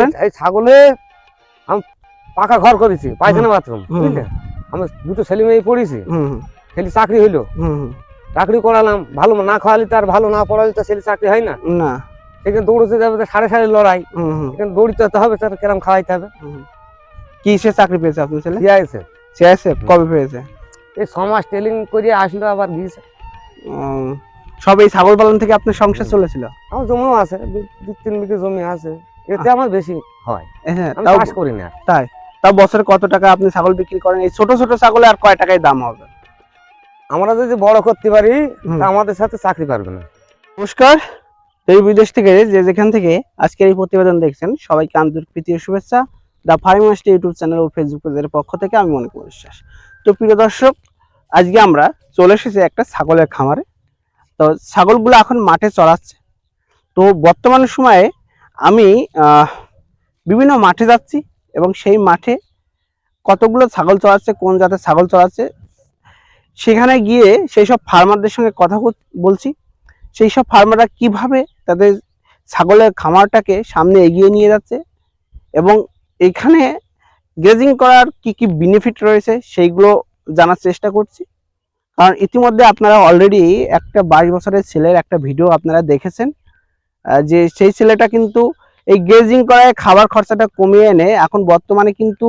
করেন এই ছাগলে আমি পাকা ঘর করেছি পায়খানা বাথরুম বুঝলে আমি দুটো ছেলে মেয়ে পড়েছি। ছেলে চাকরি হইল। চাকরি করালাম ভালো না খাওয়ালে তার ভালো না পড়ালে তো ছেলে চাকরি হয় না। না। সেখানে দৌড়তে যাবে সাড়ে সাড়ে লড়াই। এখানে দৌড়তে হবে তার কেরম খাওয়াইতে হবে। হুম। কিসে চাকরি পেয়েছে আপনার ছেলে? আছে সিআইএসএফ কবে পেয়েছে? এই সমাজ ট্রেনিং করে আসলো আবার উম, সব এই ছাগল পালন থেকে আপনার সংসার চলেছিল? আমার জমিও আছে দু তিন বিঘে জমি আছে। এতে আমার বেশি হয়। হ্যাঁ আমি চাষ করি না তাও বছরে কত টাকা আপনি ছাগল বিক্রি করেন? এই ছোট ছোট ছাগলে আর কয় টাকায় দাম হবে? আমরা যদি বড় করতে পারি তা আমাদের সাথে চাকরি পারবে না। নমস্কার। দেশ বিদেশ থেকে যে যেখান থেকে আজকের এই প্রতিবেদন দেখছেন সবাইকে আন্তরিক প্রীতি শুভেচ্ছা। দ্য ফার্মিং ইউটিউব চ্যানেল ও ফেসবুক পেজের পক্ষ থেকে আমি মনে করি বিশ্বাস। তো প্রিয় দর্শক আজকে আমরা চলে এসেছি একটা ছাগলের খামারে। তো ছাগলগুলো এখন মাঠে চড়াচ্ছে। তো বর্তমান সময়ে আমি বিভিন্ন মাঠে যাচ্ছি এবং সেই মাঠে কতগুলো ছাগল চড়াচ্ছে, কোন জাতের ছাগল চড়াচ্ছে, সেখানে গিয়ে সেই সব ফার্মারদের সঙ্গে কথা বলছি। সেই সব ফার্মাররা কীভাবে তাদের ছাগলের খামারটাকে সামনে এগিয়ে নিয়ে যাচ্ছে এবং এখানে গ্রেজিং করার কি কি বেনিফিট রয়েছে সেইগুলো জানার চেষ্টা করছি। কারণ ইতিমধ্যে আপনারা অলরেডি একটা বাইশ বছরের ছেলের একটা ভিডিও আপনারা দেখেছেন। যে সেই ছেলেটা কিন্তু এই গেজিং করায় খাবার খরচাটা কমিয়ে এনে এখন বর্তমানে কিন্তু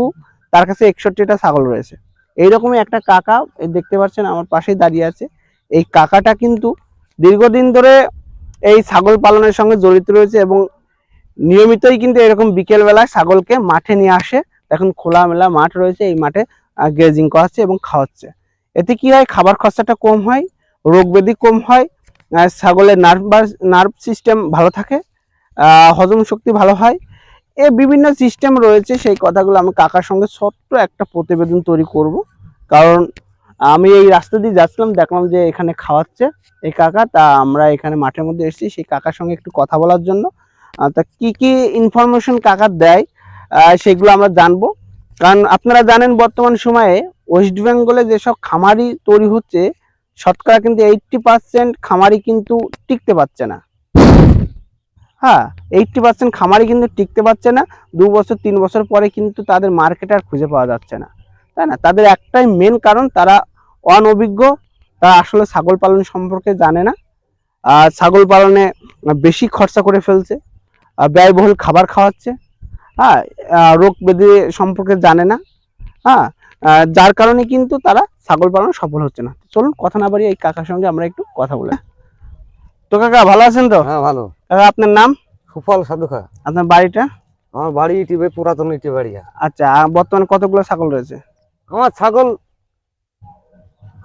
তার কাছে একষট্টিটা ছাগল রয়েছে। এইরকমই একটা কাকা দেখতে পাচ্ছেন আমার পাশেই দাঁড়িয়ে আছে। এই কাকাটা কিন্তু দীর্ঘদিন ধরে এই ছাগল পালনের সঙ্গে জড়িত রয়েছে এবং নিয়মিতই কিন্তু এরকম বিকেলবেলা ছাগলকে মাঠে নিয়ে আসে। এখন খোলামেলা মাঠ রয়েছে, এই মাঠে গ্রেজিং করাচ্ছে এবং খাওয়াচ্ছে। এতে কি হয়? খাবার খরচাটা কম হয়, রোগ ব্যাধি কম হয় ছাগলের নার্ভ নার্ভ সিস্টেম ভালো থাকে হজম শক্তি ভালো হয়। এ বিভিন্ন সিস্টেম রয়েছে, সেই কথাগুলো আমি কাকার সঙ্গে ছোট্ট একটা প্রতিবেদন তৈরি করব। কারণ আমি এই রাস্তা দিয়ে যাচ্ছিলাম, দেখলাম যে এখানে খাওয়াচ্ছে এই কাকা, তা আমরা এখানে মাঠের মধ্যে এসেছি, সেই কাকার সঙ্গে একটু কথা বলার জন্য। তা কি কি ইনফরমেশন কাকা দেয় সেগুলো আমরা জানব। কারণ আপনারা জানেন বর্তমান সময়ে ওয়েস্ট বেঙ্গলে যেসব খামারি তৈরি হচ্ছে শতকরা কিন্তু এইটটি পার্সেন্ট খামারি কিন্তু টিকতে পারছে না। হ্যাঁ এইটটি পার্সেন্ট খামারি কিন্তু টিকতে পারছে না, দু বছর, তিন বছর পরে কিন্তু তাদের মার্কেট আর খুঁজে পাওয়া যাচ্ছে না। তাই না? তাদের একটাই মেন কারণ, তারা অনভিজ্ঞ, তারা আসলে ছাগল পালন সম্পর্কে জানে না। আর ছাগল পালনে বেশি খরচা করে ফেলছে ব্যয়বহুল খাবার খাওয়াচ্ছে। হ্যাঁ রোগ ব্যাধি সম্পর্কে জানে না। হ্যাঁ যার কারণে কিন্তু তারা ছাগল পালন সফল হচ্ছে না। চলুন কথা না বাড়িয়ে এই কাকার সঙ্গে আমরা একটু কথা বলে তো কাকা ভালো আছেন তো? হ্যাঁ ভালো। কাকা আপনার নাম? সুফল সাধুখা। আপনার বাড়িটা? আমার বাড়ি ইটিবে পুরাতন ইটি বাড়ি আচ্ছা বর্তমানে কতগুলো ছাগল রয়েছে? আমার ছাগল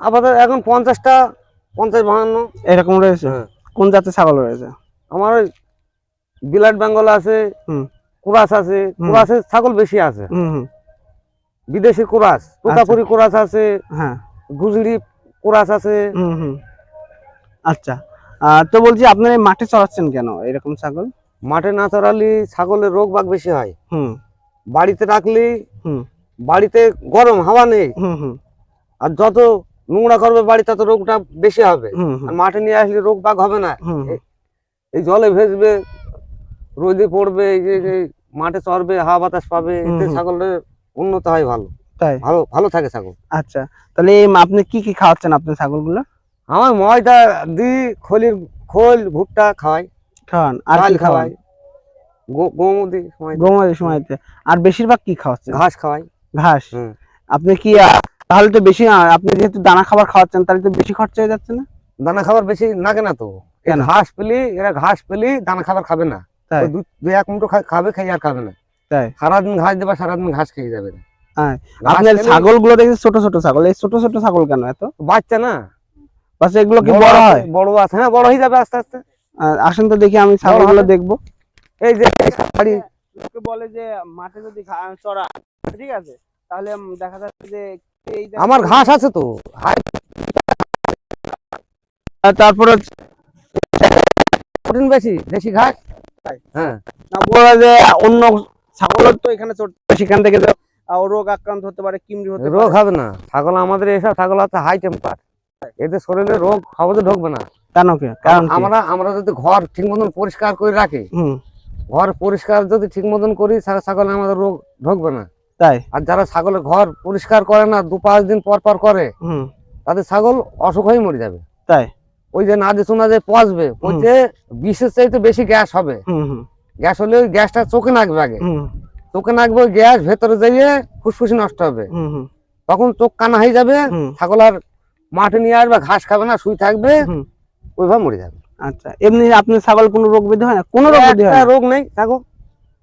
আপাতত এখন পঞ্চাশটা পঞ্চাশ বাহান্ন। এরকম রয়েছে? হ্যাঁ। কোন জাতের ছাগল রয়েছে? আমার ওই বিলাট বেঙ্গল আছে হুম। কুরাস আছে কুরাসের ছাগল বেশি আছে। হুম। বিদেশি কোরাস তোতাপুরি কোরাস আছে হ্যাঁ। গুজরি কুরাস আছে। হুম আচ্ছা। তো বলছি আপনার মাঠে চড়াচ্ছেন কেন? এরকম ছাগল? মাঠে না চড়ালি ছাগলের রোগ বাগ বেশি হয়। হুম। বাড়িতে রাখলি হুম। বাড়িতে গরম হাওয়া নেই। হুম হুম। আর যত নোংরা করবে বাড়ি তত রোগটা বেশি হবে। আর মাঠে নিয়ে আসলে রোগ বাগ হবে না। এই জলে ভেজবে রোদে পড়বে এই যে যে মাঠে চড়বে হাওয়া বাতাস পাবে এতে ছাগলের উন্নত হয় ভালো। তাই? ভালো ভালো থাকে ছাগল। আচ্ছা তাহলে আপনি কি কি খাওয়াচ্ছেন আপনার ছাগলগুলো? আমার ময়দা দিই খলির খোল ভুট্টা খাওয়াই। খাওয়ান আর কি খাওয়াই। গো- গম সময় গমের সময়তে। আর বেশিরভাগ কি খাওয়াচ্ছেন? ঘাস খাওয়াই। ঘাস? আপনি কি তাহলে তো বেশি আপনি যেহেতু দানা খাবার খাওয়াচ্ছেন তাহলে তো বেশি খরচা হয়ে যাচ্ছে না? দানা খাবার বেশি না তো? ঘাস পেলি এরা ঘাস পেলি দানা খাবার খাবে না। দু- দুই এক মুঠো খাবে খাই আর খাবে না। তাই? সারাদিন ঘাস দেবা সারাদিন ঘাস খেয়ে যাবে। হ্যাঁ। আপনার খেলে ছাগলগুলো দেখছি ছোট ছোট ছাগল? এই ছোট ছোট ছাগল কেন এত? বাচ্চা না। বাস এগুলো কি বড় হয়? বড় আছে হ্যাঁ বড় হয়ে যাবে আস্তে আস্তে। আসেন তো দেখি আমি ছাগলগুলো হবে। দেখব। এই যে লোকে বলে যে মাঠে যদি চড়া ঠিক আছে? তাহলে দেখা যাচ্ছে যে এই আমার ঘাস আছে তো। তারপরে প্রোটিন বেশি দেশি ঘাস? হ্যাঁ। না বলা যে অন্য ছাগলের তো এখানে চড়তে সেখান থেকে তো রোগ আক্রান্ত হতে পারে কিমড়ি হতে রোগ হবে না। ছাগল আমাদের এসব ছাগল আছে হাই টেম্পার এদের শরীরে রোগ সহজে ঢুকবে না। কেন কি? কারণ আমরা আমরা যদি ঘর ঠিক মতন পরিষ্কার করে রাখি ঘর পরিষ্কার যদি ঠিক মতন করি ছাগলে আমাদের রোগ ঢুকবে না। তাই? আর যারা ছাগলের ঘর পরিষ্কার করে না দু পাঁচ দিন পর পর করে হুম। তাদের ছাগল অসুখ হয়ে মরে যাবে। তাই? ওই যে না যে শোনা যে পচবে পচে বিষের চাইতে বেশি গ্যাস হবে। গ্যাস হলে ওই গ্যাসটা চোখে নাকবে আগে। চোখে নাকবে ওই গ্যাস ভেতরে যাইয়ে ফুসফুসি নষ্ট হবে। তখন চোখ কানা হয়ে যাবে ছাগল আর মাঠে নিয়ে আসবে ঘাস খাবে না শুই থাকবে ওইভাবে মরে যাবে। আচ্ছা এমনি আপনি ছাগল কোনো রোগ ব্যাধি হয় না? কোনো রোগ হয় রোগ নেই ছাগল।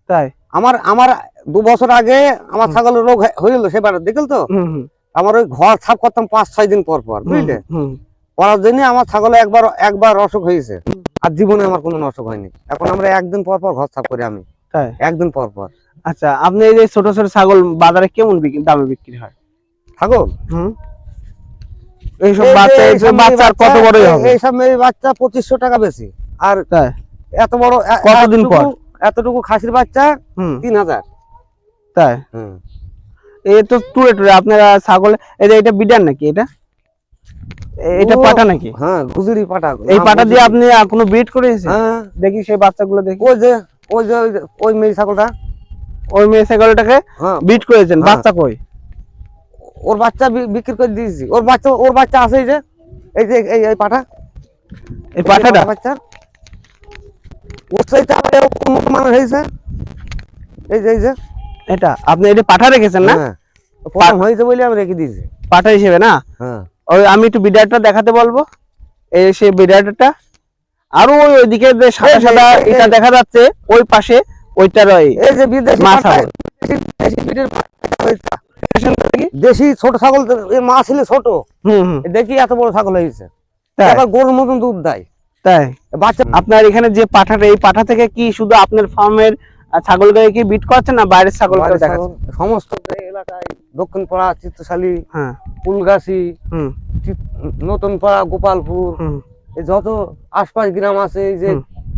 তাই? আমার আমার দু বছর আগে আমার ছাগলের রোগ হইল সেবার দেখল তো? আমার ওই ঘর সাফ করতাম পাঁচ ছয় দিন পর পর বুঝলে? করার জন্য আমার ছাগলে একবার একবার অসুখ হয়েছে। আর জীবনে আমার কোনো অসুখ হয়নি। এখন আমরা একদিন পর পর ঘর সাফ করি আমি। তাই? একদিন পর পর। আচ্ছা আপনি এই যে ছোট ছোট ছাগল বাজারে কেমন দামে বিক্রি হয়? ছাগল? হুম? এইসব বাচ্চা এইসব এইসব বাচ্চা কত বড়ই হবে? এইসব মেয়ে বাচ্চা পঁচিশশো টাকা বেশি। আর এত বড় কতদিন পর? এতটুকু খাসির বাচ্চা হুম। তিন হাজার। তাই? হুম। এই তো টুরে টুরে আপনারা ছাগল এই যে এটা বিডার নাকি এটা? এটা পাটা নাকি? হ্যাঁ গুজুরি পাটা। এই পাটা দিয়ে আপনি কোনো ব্রিড করেছেন হ্যাঁ। দেখি সেই বাচ্চাগুলো দেখি। ওই যে ওই যে ওই মেয়ে ছাগলটা। ওই মেয়ে ছাগলটাকে হ্যাঁ। ব্রিড করেছেন। হ্যাঁ। বাচ্চা কই? ওর বাচ্চা বিক্রি করে দিয়েছি। ওর বাচ্চা ওর বাচ্চা আছে এই যে। এই যে এই পাঠা এই পাঠাটা বাচ্চা। ওর আবার হয়েছে। এই যে এই যে। এটা? আপনি এটা পাঠা রেখেছেন না? হ্যাঁ। হয়েছে বলে আমি রেখে দিয়েছি। পাঠা হিসেবে না? হ্যাঁ। ওই আমি একটু বিডারটা দেখাতে বলব। এই সেই বিডারটা আরও ওই ওইদিকে যে সাদা সাদা এটা দেখা যাচ্ছে ওই পাশে ওইটার ওই এই যে মা ছাগল। দেশি- ছোট ছাগল মা ছিল ছোট। দেখি এত বড় ছাগল হয়েছে? গরুর মতন দুধ দেয়। তাই। বাচ্চা আপনার এখানে যে পাঠাটা এই পাঠা থেকে কি শুধু আপনার ফার্মের ছাগল গায়ে কি বিট করছে না বাইরের ছাগল সমস্ত এলাকায় দক্ষিণ পাড়া চিত্তশালী হ্যাঁ। ফুলগাছি নতুন পাড়া গোপালপুর হুম। এই যত আশপাশ গ্রাম আছে এই যে।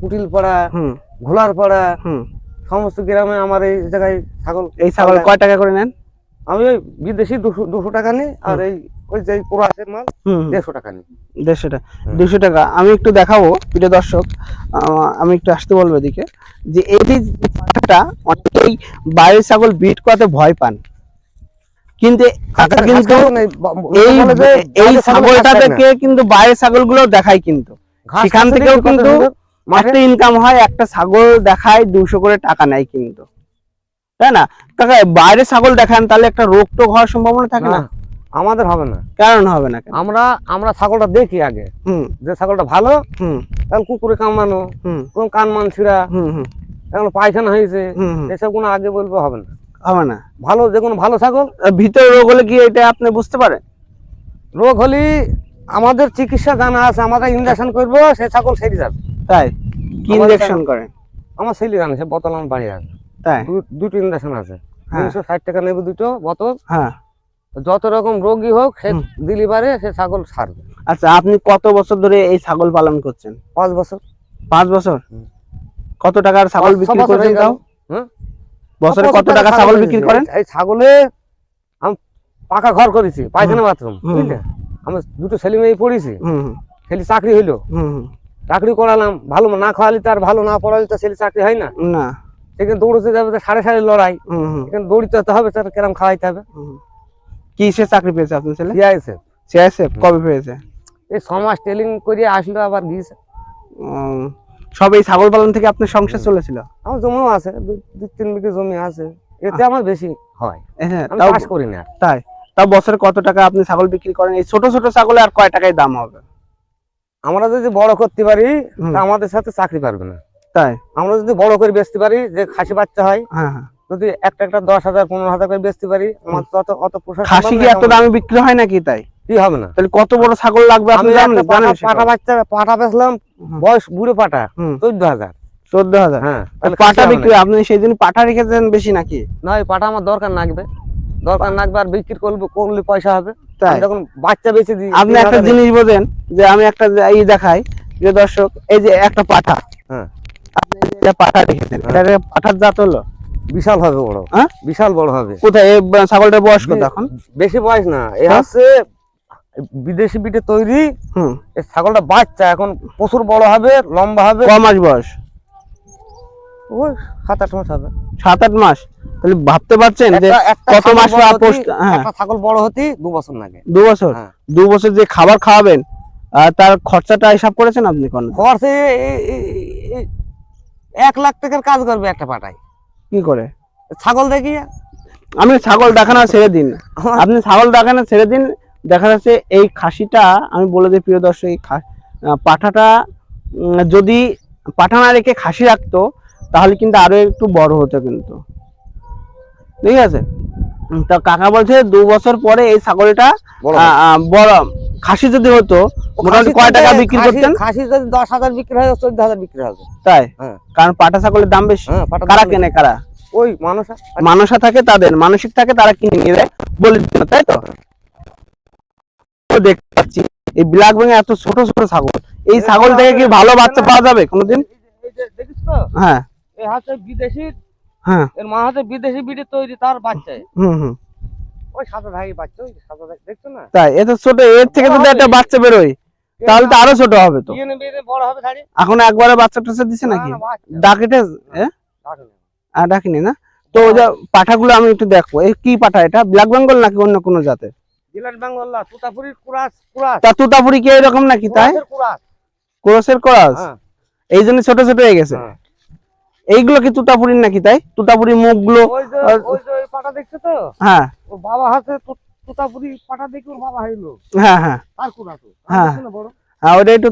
কুটিল পাড়া হুম। ঘোলার পাড়া হুম। সমস্ত গ্রামে আমার এই জায়গায় ছাগল এই ছাগল কয় টাকা করে নেন? আমি ওই বিদেশি দুশো টাকা নিই আর এই ওই যে পুরাতের মাল। দেড়শো টাকা নিই। দেড়শো টাকা। হুম। দুশো টাকা। আমি একটু দেখাবো প্রিয় দর্শক আমি একটু আসতে বলব এদিকে যে এই যে অনেকেই বাইরের ছাগল বিট করাতে ভয় পান। কিন্তু কিন্তু নেই, ব- ব- এই এই ছাগলটা। থেকে কিন্তু বাইরের ছাগলগুলো দেখায় কিন্তু। সেখান থেকেও কিন্তু একটা ইনকাম হয় একটা ছাগল দেখায় দুশো করে টাকা নেয় কিন্তু। তাই না? কাকা বাইরে ছাগল দেখান তাহলে একটা রোগ টোগ হওয়ার সম্ভাবনা থাকে না? আমাদের হবে না। কারণ হবে না আমরা আমরা ছাগলটা দেখি আগে। হুম। যে ছাগলটা ভালো হুম। তাহলে কুকুরে কামানো হুম। কোন কান মান ছিঁড়া হুম হুম। এখন পায়খানা হয়েছে এসব কোনো আগে বলব হবে না। হবে না। ভালো কোনো ভালো ছাগল। ভিতরে রোগ হলে কি এটা আপনি বুঝতে পারেন? রোগ হলে আমাদের চিকিৎসা জানা আছে আমরা ইঞ্জেকশন করব সে ছাগল সেরে যাবে। তাই? কি আমাদের ইনজেকশন করেন আমার ছেলে জানে সে বোতল আমার বাড়ি আছে। তাই? দুটো ইঞ্জেকশন আছে। হ্যাঁ। তিনশো ষাট টাকা নেবে দুটো বোতল। হ্যাঁ। যত রকম রোগী হোক সে। দিলি পারে সে ছাগল ছাড়বে। আচ্ছা আপনি কত বছর ধরে এই ছাগল পালন করছেন? পাঁচ বছর। পাঁচ বছর? কত টাকার ছাগল বিক্রি করছেন তাও? হ্যাঁ? বছরে কত টাকা ছাগল বিক্রি করেন? এই ছাগলে আমি পাকা ঘর করেছি পায়খানা বাথরুম বুঝলে? আমি দুটো ছেলে মেয়ে পড়েছি। ছেলে চাকরি হইল। চাকরি করালাম ভালো না খাওয়ালে তার ভালো না পড়ালে তো ছেলে চাকরি হয় না। না। সেখানে দৌড়তে যাবে তো সাড়ে সাড়ে লড়াই। এখানে দৌড়িতে হতে হবে তার কেরম খাওয়াইতে হবে। কি সে চাকরি পেয়েছে আপনার ছেলে? দিয়েছে সিআইএসএফ কবে পেয়েছে? এই সমাজ টেলিং করে আসলো আবার গিয়েছে সব এই ছাগল পালন থেকে আপনার সংসার চলেছিল? আমার জমিও আছে দু- দু তিন বিঘে জমি আছে। এতে আমার বেশি হয়। হ্যাঁ তাও চাষ করি না তাই তাও বছরে কত টাকা আপনি ছাগল বিক্রি করেন? এই ছোট ছোট ছাগলে আর কয় টাকায় দাম হবে? আমরা যদি বড় করতে পারি আমাদের সাথে চাকরি পারবে না। তাই? আমরা যদি বড় করে বেচতে পারি যে খাসি বাচ্চা হয় হ্যাঁ হ্যাঁ। যদি একটা একটা দশ হাজার পনেরো হাজার করে বেচতে পারি আমার তো অত অত পোষা খাসি কি এত দামে বিক্রি হয় নাকি তাই? কি হবে না? তাহলে কত বড় ছাগল লাগবে আপনি জানেন? পাটা বাচ্চা পাটা বেচলাম। বয়স বুড়ো পাটা চোদ্দ হাজার। চোদ্দ হাজার। হ্যাঁ পাটা বিক্রি আপনি সেই দিন পাঠা রেখেছেন বেশি নাকি? না ওই পাটা আমার দরকার লাগবে দরকার লাগবে আর বিক্রি করলে করলে পয়সা হবে। যখন বাচ্চা বেচে দিই। আপনি একটা জিনিস বোঝেন যে আমি একটা ই দেখাই যে দর্শক এই যে একটা পাঠা হ্যাঁ। আপনি যে পাঠা রেখেছেন হ্যাঁ। এটা পাঠার জাত হলো? বিশাল হবে বড়। হ্যাঁ? বিশাল বড় হবে। কোথায়? ব- ছাগলটার বয়স কত এখন? বেশি বয়স না এ? হচ্ছে বিদেশি বিটে তৈরি। হুম। ছাগলটা বাচ্চা এখন প্রচুর বড় হবে লম্বা হবে। ক মাস বয়স? ওই সাত আট মাস হবে। সাত আট মাস? তাহলে ভাবতে পারছেন যে কত মাস হ্যাঁ। ছাগল বড় হতে দু বছর লাগে দু বছর? হ্যাঁ। দু বছর যে খাবার খাওয়াবেন তার খরচাটা হিসাব করেছেন আপনি কোন খরচে এক লাখ টাকার কাজ করবে একটা পাটায়। কি করে? ছাগল দেখিয়ে। আমি ছাগল দেখানো ছেড়ে দিন। আপনি ছাগল দেখানো ছেড়ে দিন দেখা যাচ্ছে এই খাসিটা আমি বলে দিই প্রিয় দর্শক এই পাঠাটা যদি পাঠা না রেখে খাসি রাখতো তাহলে কিন্তু আরও একটু বড় হতো কিন্তু। ঠিক আছে? তা কাকা বলছে দু বছর পরে এই ছাগলটা বড় খাসি যদি হতো মোটামুটি কয় টাকা বিক্রি করতেন? খাসি যদি দশ হাজার বিক্রি হয় চোদ্দ হাজার বিক্রি হবে। তাই? হ্যাঁ। কারণ পাটা ছাগলের দাম বেশি। হ্যাঁ কারা কেনে কারা? ওই মানুষ। থাকে তাদের মানসিক থাকে তারা কিনে নিয়ে দেয় বলে তাই তো? তো দেখতে পাচ্ছি। এই ব্ল্যাক বেঙ্গে এত ছোট ছোট ছাগল। এই ছাগল থেকে কি ভালো বাচ্চা পাওয়া যাবে কোনোদিন? দেখিস তো? হ্যাঁ। এই হাতে বিদেশি হ্যাঁ। এর মা হাতে বিদেশি বিড়ি তৈরি তার বাচ্চা। হুম হুম। ওই সাদা ধাগি বাচ্চা ওই সাদা ধাগি দেখছ না? তাই এত ছোট এর থেকে যদি একটা বাচ্চা বেরোয়। তাহলে তো আরও ছোট হবে তো। বড় হবে এখন একবারে বাচ্চা টাচ্চা দিছে নাকি। ডাকেটে হ্যাঁ ডাকিনি না? তো ওই যে পাঠাগুলো আমি একটু দেখব। এই কি পাঠা এটা? ব্ল্যাক বেঙ্গল নাকি অন্য কোনো জাতের? জিলাট বাংলা তুতাপুরির কুরাস কুরাস। তা তুতাপুরি কি এরকম নাকি তাই? কুরাসের কুরাস। ক্রস? হ্যাঁ। এই জন্য ছোট ছোট হয়ে গেছে। হ্যাঁ। এইগুলো কি তুতাপুরির নাকি তাই? তুতাপুরি মুখগুলো ওই যে ওই যে পাটা দেখছ তো? হ্যাঁ। ও বাবা হাতে তুতাপুরি পাটা দেখে ওর বাবা হইল। হ্যাঁ হ্যাঁ। আর কুরাস হ্যাঁ। বড়? হ্যাঁ ওটা একটু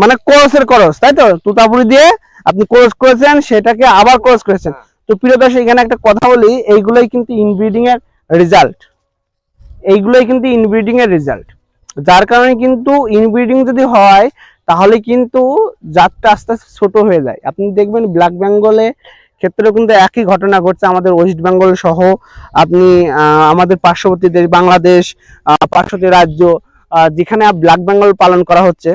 মানে কোর্সের করস তাই তো? তুতাপুরি দিয়ে আপনি কোর্স করেছেন সেটাকে আবার কোর্স করেছেন। হ্যাঁ। তো প্রিয় দর্শক এখানে একটা কথা বলি এইগুলোই কিন্তু ইনব্রিডিং এর রেজাল্ট এইগুলোই কিন্তু ইনব্রিডিং এর রেজাল্ট যার কারণে কিন্তু ইনব্রিডিং যদি হয়, তাহলে কিন্তু জাতটা আস্তে আস্তে ছোট হয়ে যায়। আপনি দেখবেন ব্ল্যাক বেঙ্গলে ক্ষেত্রেও কিন্তু একই ঘটনা ঘটছে। আমাদের ওয়েস্ট বেঙ্গল সহ আপনি আমাদের পার্শ্ববর্তী দেশ বাংলাদেশ পার্শ্ববর্তী রাজ্য যেখানে ব্ল্যাক বেঙ্গল পালন করা হচ্ছে।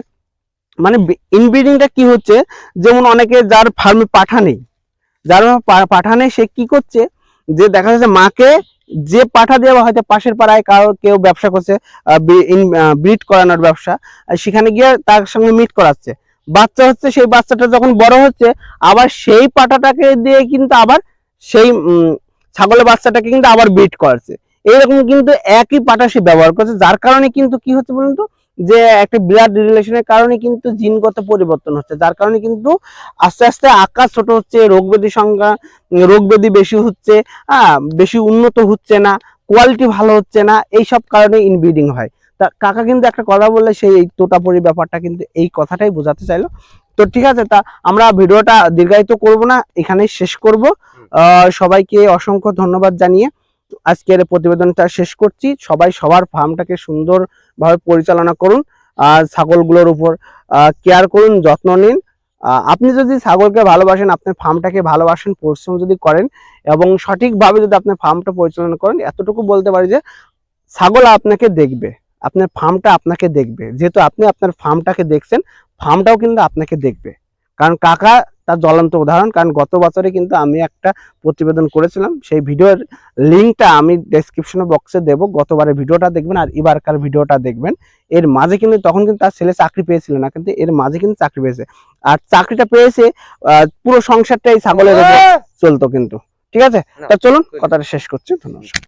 মানে ইনব্রিডিংটা কি হচ্ছে? যেমন অনেকে যার ফার্মে পাঠা নেই। যার পাঠা নেই, সে কি করছে? যে দেখা যাচ্ছে মাকে যে পাঠা দেওয়া হয়তো পাশের পাড়ায় কারও কেউ ব্যবসা করছে ব্রিড করানোর ব্যবসা সেখানে গিয়ে তার সঙ্গে মিট করাচ্ছে। বাচ্চা হচ্ছে, সেই বাচ্চাটা যখন বড় হচ্ছে, আবার সেই পাঠাটাকে দিয়ে কিন্তু আবার সেই ছাগলের বাচ্চাটাকে কিন্তু আবার ব্রিড করাচ্ছে। এইরকম কিন্তু একই পাটা সে ব্যবহার করছে, যার কারণে কিন্তু কি হচ্ছে বলুন তো? যে একটা ব্লাড রিলেশনের কারণে কিন্তু জিনগত পরিবর্তন হচ্ছে। যার কারণে কিন্তু আস্তে আস্তে আকার ছোট হচ্ছে রোগ ব্যাধি সংখ্যা রোগ ব্যাধি বেশি হচ্ছে হ্যাঁ বেশি উন্নত হচ্ছে না কোয়ালিটি ভালো হচ্ছে না এই সব কারণে ইনব্রিডিং হয়। তা কাকা কিন্তু একটা কথা বললে সেই এই তোতাপুরি ব্যাপারটা কিন্তু এই কথাটাই বোঝাতে চাইলো। তো ঠিক আছে তা আমরা ভিডিওটা দীর্ঘায়িত করব না এখানেই শেষ করব। আহ, সবাইকে অসংখ্য ধন্যবাদ জানিয়ে। আজকের প্রতিবেদনটা শেষ করছি। সবাই সবার ফার্মটাকে সুন্দরভাবে পরিচালনা করুন আর ছাগলগুলোর উপর কেয়ার করুন, যত্ন নিন। আপনি যদি ছাগলকে ভালোবাসেন, আপনার ফার্মটাকে ভালোবাসেন, পরিশ্রম যদি করেন এবং সঠিকভাবে যদি আপনার ফার্মটা পরিচালনা করেন, এতটুকু বলতে পারি যে ছাগল আপনাকে দেখবে, আপনার ফার্মটা আপনাকে দেখবে। যেহেতু আপনি আপনার ফার্মটাকে দেখছেন, ফার্মটাও কিন্তু আপনাকে দেখবে। কারণ কাকা তার জ্বলন্ত উদাহরণ। কারণ গত বছরে কিন্তু আমি একটা প্রতিবেদন করেছিলাম। সেই ভিডিওর লিঙ্কটা আমি ডেসক্রিপশনে বক্সে দেবো। গতবারের ভিডিওটা দেখবেন আর এবারকার ভিডিওটা দেখবেন। এর মাঝে কিন্তু তখন কিন্তু তার ছেলে চাকরি পেয়েছিল না কিন্তু এর মাঝে কিন্তু চাকরি পেয়েছে। আর চাকরিটা পেয়েছে আহ, পুরো সংসারটাই ছাগলের চলতো কিন্তু। ঠিক আছে? তা চলুন কথাটা শেষ করছি। ধন্যবাদ।